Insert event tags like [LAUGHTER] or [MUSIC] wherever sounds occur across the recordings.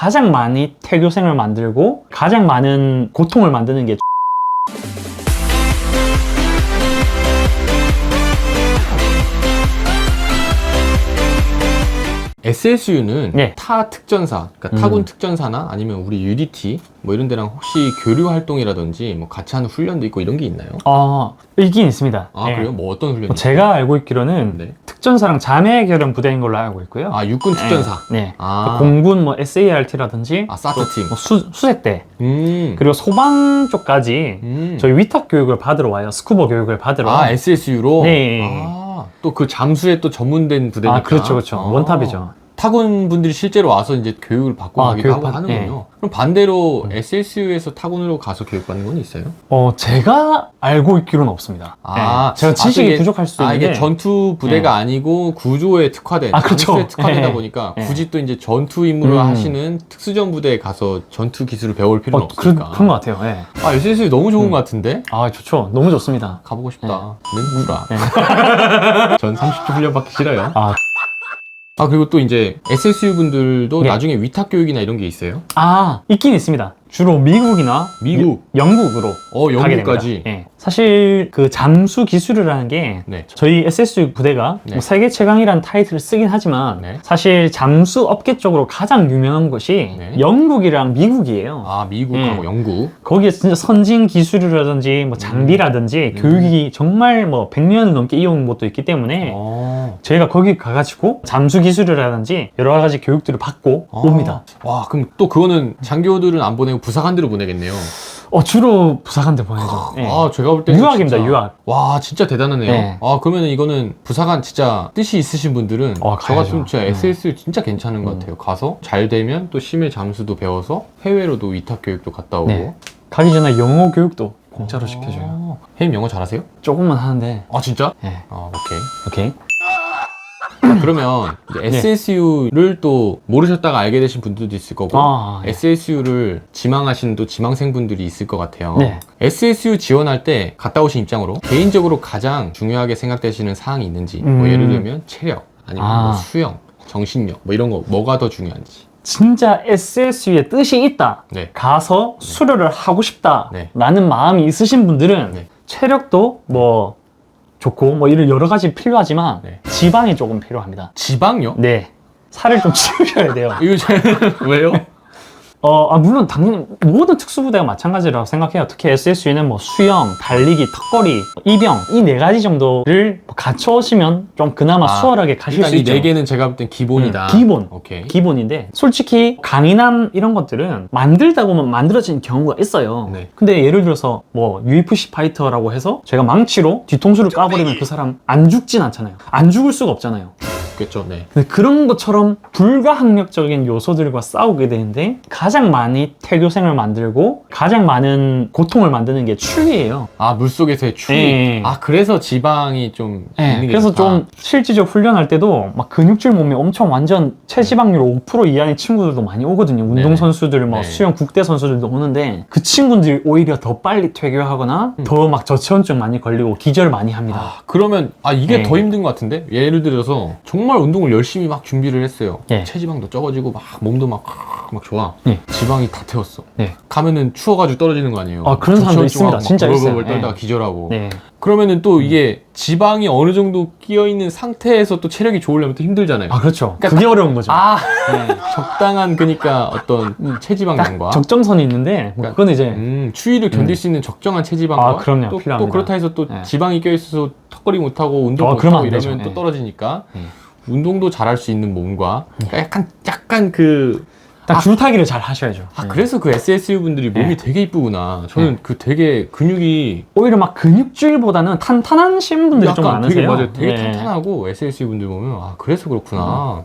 가장 많이 퇴교생을 만들고 가장 많은 고통을 만드는 게 SSU는 네. 타 특전사, 그러니까 음. 타군 특전사나 아니면 우리 UDT 뭐 이런 데랑 혹시 교류 활동이라든지 뭐 같이 하는 훈련도 있고 이런 게 있나요? 어, 있긴 있습니다. 아 예. 그래요? 뭐 어떤 훈련이? 뭐 제가 알고 있기로는 네. 특전사랑 자매 결연 부대인 걸로 알고 있고요. 아 육군 특전사. 네. 네. 아. 공군 뭐 SART라든지 아 사트 팀. 뭐 수, 수색대 음. 그리고 소방 쪽까지 음. 저희 위탁 교육을 받으러 와요. 스쿠버 교육을 받으러. 아 SSU로. 네. 아 또 그 잠수에 또 전문된 부대니까. 아, 그렇죠, 그렇죠. 아. 원탑이죠. 타군 분들이 실제로 와서 이제 교육을 받고 아, 가기도 교육 하고 받- 하는군요. 그럼 반대로 음. SSU에서 타군으로 가서 교육받는 건 있어요? 어, 제가 알고 있기로는 없습니다. 아, 네. 제가 지식이 아, 이게- 부족할 수도 아 있는데. 이게 전투 부대가 아니고 구조에 특화된 아, 그렇죠. 특화되다 예. 보니까 예. 굳이 또 이제 전투 임무를 음. 하시는 특수전 부대에 가서 전투 기술을 배울 필요는 어, 없으니까. 그런 것 같아요. 예. 아 SSU 너무 좋은 음. 것 같은데 아, 좋죠. 너무 좋습니다. 가보고 싶다. 멘구라. 네. [LAUGHS] 전 30주 훈련 받기 싫어요. 아, 아 그리고 또 이제 SSU 분들도 예. 나중에 위탁 교육이나 이런 게 있어요? 아, 있긴 있습니다. 주로 미국이나 미국. 여- 영국으로 어 가게 영국까지. 됩니다. 예. 사실 그 잠수 기술이라는 게 네. 저희 SSU 부대가 네. 뭐 세계 최강이라는 타이틀을 쓰긴 하지만 네. 사실 잠수 업계 쪽으로 가장 유명한 곳이 네. 영국이랑 미국이에요. 아 미국하고 음. 영국. 거기에 진짜 선진 기술이라든지 뭐 장비라든지 음. 교육이 정말 뭐 100년을 넘게 이어온 곳도 있기 때문에 어. 저희가 거기 가가지고 잠수 기술이라든지 여러 가지 교육들을 받고 아. 옵니다. 와 그럼 또 그거는 장교들은 안 보내고 부사관들을 보내겠네요. 어, 주로 부사관대 보내죠. 예. 아 제가 볼 때는 유학입니다, 진짜- 유학. 와 진짜 대단하네요. 네. 아 그러면 이거는 부사관 진짜 뜻이 있으신 분들은 어, 저 가야죠. 같으면 진짜 음. SSU 진짜 괜찮은 것 음. 같아요. 가서 잘 되면 또 심해 잠수도 배워서 해외로도 위탁 교육도 갔다 오고. 네. 가기 전에 영어 교육도 공짜로 시켜줘요. 아, 혜임 영어 잘하세요? 조금만 하는데. 아 진짜? 예. 아 오케이. 오케이. 자, 그러면 네. SSU를 또 모르셨다가 알게 되신 분들도 있을 거고 아, 예. SSU를 지망하시는 또 지망생분들이 있을 것 같아요. 네. SSU 지원할 때 갔다 오신 입장으로 개인적으로 가장 중요하게 생각되시는 사항이 있는지 뭐 음. 예를 들면 체력 아니면 아. 뭐 수영, 정신력 뭐 이런 거 뭐가 더 중요한지. 진짜 SSU에 뜻이 있다. 네. 가서 수료를 하고 싶다. 네. 라는 마음이 있으신 분들은 네. 체력도 뭐 좋고 뭐 이런 여러 가지 필요하지만 네. 지방이 조금 필요합니다. 지방요? 네. 살을 좀 [LAUGHS] 치우셔야 돼요. 이거 제- [LAUGHS] 왜요? 어, 아, 물론 당연히 모든 특수부대가 마찬가지라고 생각해요. 특히 SSU는 뭐 수영, 달리기, 턱걸이, 이병 이 네 가지 정도를 뭐 갖춰오시면 좀 그나마 아, 수월하게 가실 수이 있죠. 네 개는 제가 볼 땐 기본이다. 음, 기본. 오케이. 기본인데 솔직히 강인함 이런 것들은 만들다 보면 만들어지는 경우가 있어요. 네. 근데 예를 들어서 뭐 UFC 파이터라고 해서 제가 망치로 뒤통수를 까버리면 그 사람 안 죽진 않잖아요. 안 죽을 수가 없잖아요. 그렇죠. 네. 근데 그런 것처럼 불가항력적인 요소들과 싸우게 되는데 가장 많이 퇴교생을 만들고 가장 많은 고통을 만드는 게 추위예요. 아 물속에서의 추위. 네. 아 그래서 지방이 좀 네, 있는 게 그래서 좋다. 좀 실질적 훈련할 때도 막 근육질 몸이 엄청 완전 체지방률 5% 이하의 친구들도 많이 오거든요. 네네. 운동 선수들, 뭐 네. 수영 국대 선수들도 오는데 그 친구들이 오히려 더 빨리 퇴교하거나 음. 더막 저체온증 많이 걸리고 기절 많이 합니다. 아, 그러면 아 이게 네. 더 힘든 것 같은데 예를 들어서 정말 운동을 열심히 막 준비를 했어요. 네. 체지방도 적어지고 막 몸도 막 막 좋아. 네. 지방이 다 태웠어. 네. 가면은 추워가지고 떨어지는 거 아니에요? 아, 그런 사람도 있습니다. 막 진짜 있어요. 떨다가 네. 기절하고. 네. 그러면은 또 이게 지방이 어느 정도 끼어 있는 상태에서 또 체력이 좋으려면 또 힘들잖아요. 아, 그렇죠. 그러니까 그게 어려운 거죠. 아, 네. [LAUGHS] 적당한 그러니까 어떤 체지방량과 딱 적정선이 있는데 뭐 그러니까 그건 이제 음, 추위를 견딜 수 있는 적정한 체지방과 아, 그럼요. 또, 필요합니다. 또 그렇다 해서 또 네. 지방이 껴 있어서 턱걸이 못하고 운동 어, 못하고 그러면 안 이러면. 또 네. 떨어지니까 네. 운동도 잘할 수 있는 몸과 그러니까 약간 약간 그딱 줄타기를 잘 하셔야죠. 아, 네. 그래서 그 SSU 분들이 몸이 네. 되게 이쁘구나. 저는 그 되게 근육이 오히려 막 근육질보다는 탄탄하신 분들이 좀 약간 되게 많으세요. 맞아요. 되게 네. 탄탄하고 SSU 분들 보면 아 그래서 그렇구나.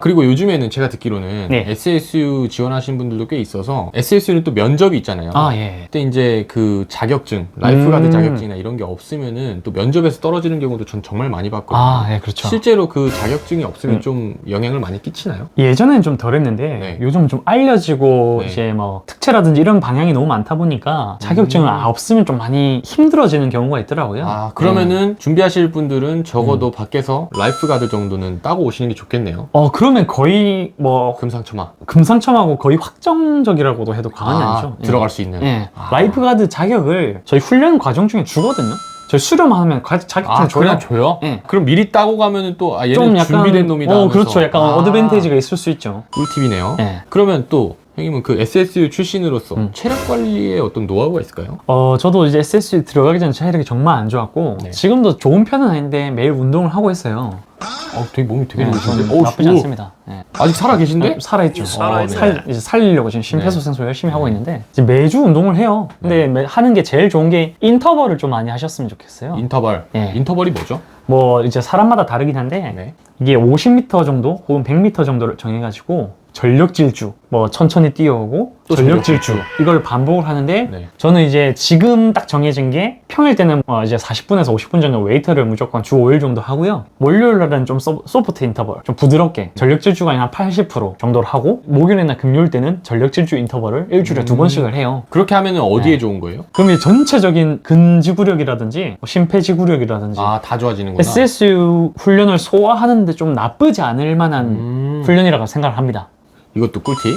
그리고 요즘에는 제가 듣기로는 네. SSU 지원하신 분들도 꽤 있어서 SSU는 또 면접이 있잖아요. 아, 예. 그때 이제 그 자격증, 라이프가드 음. 자격증이나 이런 게 없으면은 또 면접에서 떨어지는 경우도 전 정말 많이 봤거든요. 아, 예, 그렇죠. 실제로 그 자격증이 없으면 음. 좀 영향을 많이 끼치나요? 예전에는 좀 덜했는데 네. 요즘 좀 알려지고 네. 이제 뭐 특채라든지 이런 방향이 너무 많다 보니까 자격증을 음. 아, 없으면 좀 많이 힘들어지는 경우가 있더라고요. 아, 그러면은 준비하실 분들은 적어도 음. 밖에서 라이프가드 정도는 따고 오시는 게 좋겠네요. 어, 그러 그러면 거의 뭐 금상첨화. 금상첨화고 거의 확정적이라고도 해도 과언이 아, 니죠 들어갈 수 있는. 예. 아. 라이프가드 자격을 저희 훈련 과정 중에 주거든요. 저희 수료만 하면 가- 자격증 아, 줘요. 그냥 줘요? 예. 그럼 미리 따고 가면은 또, 아, 얘는 좀 약간 준비된 놈이다. 어, 하면서. 그렇죠. 약간 아, 어드밴테이지가 있을 수 있죠. 꿀팁이네요. 예. 그러면 또, 형님은 그 SSU 출신으로서 음. 체력 관리에 어떤 노하우가 있을까요? 어, 저도 이제 SSU 들어가기 전에 체력이 정말 안 좋았고 네. 지금도 좋은 편은 아닌데 매일 운동을 하고 있어요. 어, 되게 몸이 되게 네, 좋으신데? 저는 어우, 나쁘지 오, 않습니다. 예. 아직 살아 계신데? 살아있죠. 살아있네. 살, 이제 살리려고 지금 심폐소생술 열심히 하고 네. 있는데 이제 매주 운동을 해요. 근데 매- 하는 게 제일 좋은 게 인터벌을 좀 많이 하셨으면 좋겠어요. 인터벌. 예. 인터벌이 뭐죠? 뭐 이제 사람마다 다르긴 한데 네. 이게 50m 정도 혹은 100m 정도를 정해가지고 전력 질주, 뭐 천천히 뛰어오고 또 전력 전력 질주 이걸 반복을 하는데 네. 저는 이제 지금 딱 정해진 게 평일 때는 어 이제 40분에서 50분 정도 웨이트를 무조건 주 5일 정도 하고요. 월요일 날은 좀 소, 소프트 인터벌, 좀 부드럽게 전력 질주가 한 80% 정도를 하고 목요일이나 금요일 때는 전력 질주 인터벌을 일주일에 두 음. 번씩을 해요. 그렇게 하면은 어디에 네. 좋은 거예요? 그럼 이제 전체적인 근지구력이라든지 뭐 심폐지구력이라든지 아, 다 좋아지는구나. SSU 훈련을 소화하는데 좀 나쁘지 않을 만한 음, 훈련이라고 생각을 합니다. 이것도 꿀팁.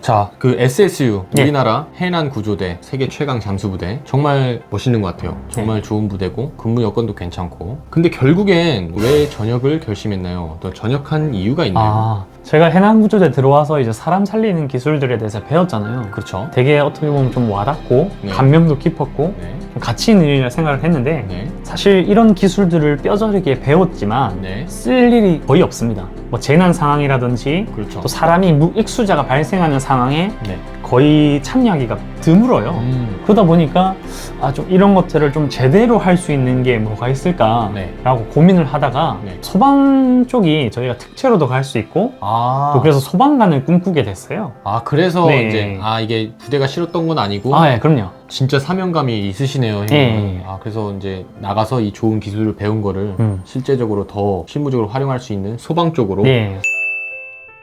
자, 그 SSU 예. 우리나라 해난 구조대 세계 최강 잠수 부대 정말 멋있는 것 같아요. 정말 좋은 부대고 근무 여건도 괜찮고. 근데 결국엔 왜 전역을 결심했나요? 또 전역한 이유가 있나요? 아, 제가 해남구조대 들어와서 이제 사람 살리는 기술들에 대해서 배웠잖아요. 그렇죠. 되게 어떻게 보면 좀 와닿고 네. 감명도 깊었고 네, 좀 가치 있는 일이라 생각을 했는데 네, 사실 이런 기술들을 뼈저리게 배웠지만 네. 쓸 일이 거의 없습니다. 뭐 재난 상황이라든지 그렇죠. 또 사람이 무익수자가 발생하는 상황에 네. 거의 참여하기가 드물어요. 음, 그러다 보니까 아, 좀 이런 것들을 좀 제대로 할 수 있는 게 뭐가 있을까라고 네. 고민을 하다가 네. 소방 쪽이 저희가 특채로도 갈 수 있고 아, 또 그래서 소방관을 꿈꾸게 됐어요. 아 그래서 네. 이제 아 이게 부대가 싫었던 건 아니고 아, 예, 그럼요. 진짜 사명감이 있으시네요. 형님. 예. 아 그래서 이제 나가서 이 좋은 기술을 배운 거를 음. 실제적으로 더 실무적으로 활용할 수 있는 소방 쪽으로. 네,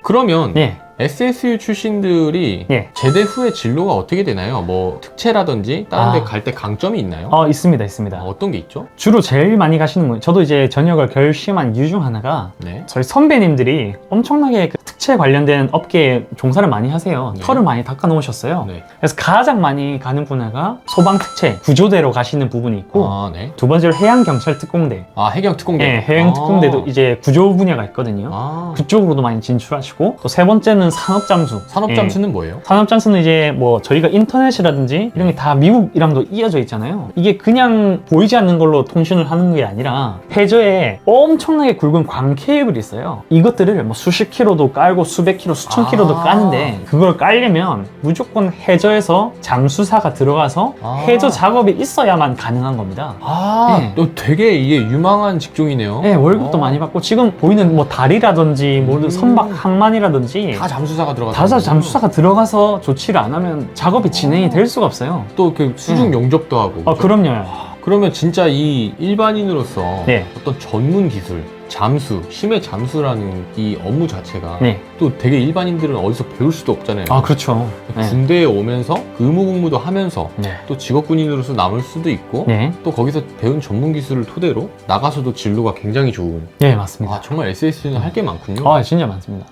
그러면 네, SSU 출신들이 예. 제대 후에 진로가 어떻게 되나요? 뭐 특채라든지 다른 데 아. 갈때 강점이 있나요? 어, 있습니다, 있습니다. 아, 어떤 게 있죠? 주로 제일 많이 가시는 분, 저도 이제 전역을 결심한 이유 중 하나가 네. 저희 선배님들이 엄청나게 그 특채 관련된 업계에 종사를 많이 하세요. 네. 털을 많이 닦아 놓으셨어요. 네. 그래서 가장 많이 가는 분야가 소방 특채, 구조대로 가시는 부분이 있고, 아, 네. 두 번째로 해양 경찰 특공대. 아, 해경 특공대. 네, 해양 특공대도 아. 이제 구조 분야가 있거든요. 아. 그쪽으로도 많이 진출하시고, 또 세 번째는 산업 잠수. 산업 예. 잠수는 뭐예요? 산업 잠수는 이제 뭐 저희가 인터넷이라든지 이런 게 다 미국이랑도 이어져 있잖아요. 이게 그냥 보이지 않는 걸로 통신을 하는 게 아니라 해저에 엄청나게 굵은 광 케이블이 있어요. 이것들을 뭐 수십 킬로도 깔고 수백 킬로, 수천 아. 킬로도 까는데 그걸 깔려면 무조건 해저에서 잠수사가 들어가서 아. 해저 작업이 있어야만 가능한 겁니다. 아, 네. 또 되게 이게 유망한 직종이네요. 네, 월급도 어. 많이 받고 지금 보이는 뭐 달이라든지 뭐 음. 선박 항만이라든지 다 잠수사가 들어가서 다사 잠수사가 들어가서 조치를 안 하면 작업이 진행이 될 수가 없어요. 또 그 수중 용접도 하고 아? 그럼요. 그러면 진짜 이 일반인으로서 네. 어떤 전문 기술 잠수 심해 잠수라는 이 업무 자체가 네. 또 되게 일반인들은 어디서 배울 수도 없잖아요 아, 그렇죠. 네. 군대에 오면서 그 의무 군무도 하면서 네. 또 직업군인으로서 남을 수도 있고 네. 또 거기서 배운 전문 기술을 토대로 나가서도 진로가 굉장히 좋은 네, 맞습니다. 아 정말 SSU는 할 게 많군요 아, 진짜 많습니다.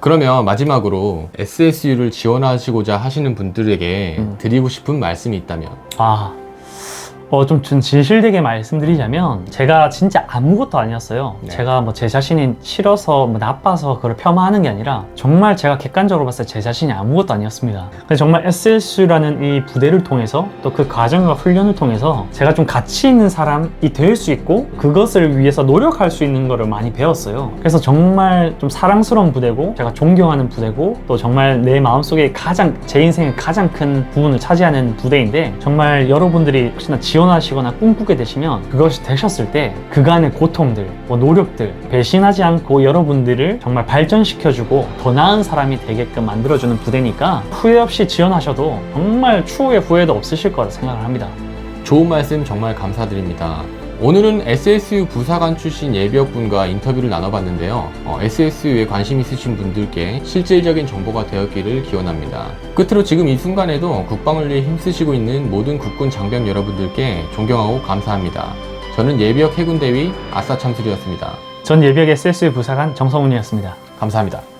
그러면 마지막으로 SSU를 지원하시고자 하시는 분들에게 음. 드리고 싶은 말씀이 있다면 아, 어, 좀 진- 진실되게 말씀드리자면 제가 진짜 아무것도 아니었어요. 네. 제가 뭐 제 자신이 싫어서 뭐 나빠서 그걸 폄하하는 게 아니라 정말 제가 객관적으로 봤을 때 제 자신이 아무것도 아니었습니다. 근데 정말 SS라는 이 부대를 통해서 또 그 과정과 훈련을 통해서 제가 좀 가치 있는 사람이 될 수 있고 그것을 위해서 노력할 수 있는 거를 많이 배웠어요. 그래서 정말 좀 사랑스러운 부대고 제가 존경하는 부대고 또 정말 내 마음속에 가장 제 인생의 가장 큰 부분을 차지하는 부대인데 정말 여러분들이 혹시나 지원 하시거나 꿈꾸게 되시면 그것이 되셨을 때 그간의 고통들, 뭐 노력들 배신하지 않고 여러분들을 정말 발전시켜주고 더 나은 사람이 되게끔 만들어주는 부대니까 후회 없이 지원하셔도 정말 추후에 후회도 없으실 거라 생각을 합니다. 좋은 말씀 정말 감사드립니다. 오늘은 SSU 부사관 출신 예비역분과 인터뷰를 나눠봤는데요. 어, SSU에 관심 있으신 분들께 실질적인 정보가 되었기를 기원합니다. 끝으로 지금 이 순간에도 국방을 위해 힘쓰시고 있는 모든 국군 장병 여러분들께 존경하고 감사합니다. 저는 예비역 해군대위 아싸참술이었습니다. 전 예비역 SSU 부사관 정성훈이었습니다. 감사합니다.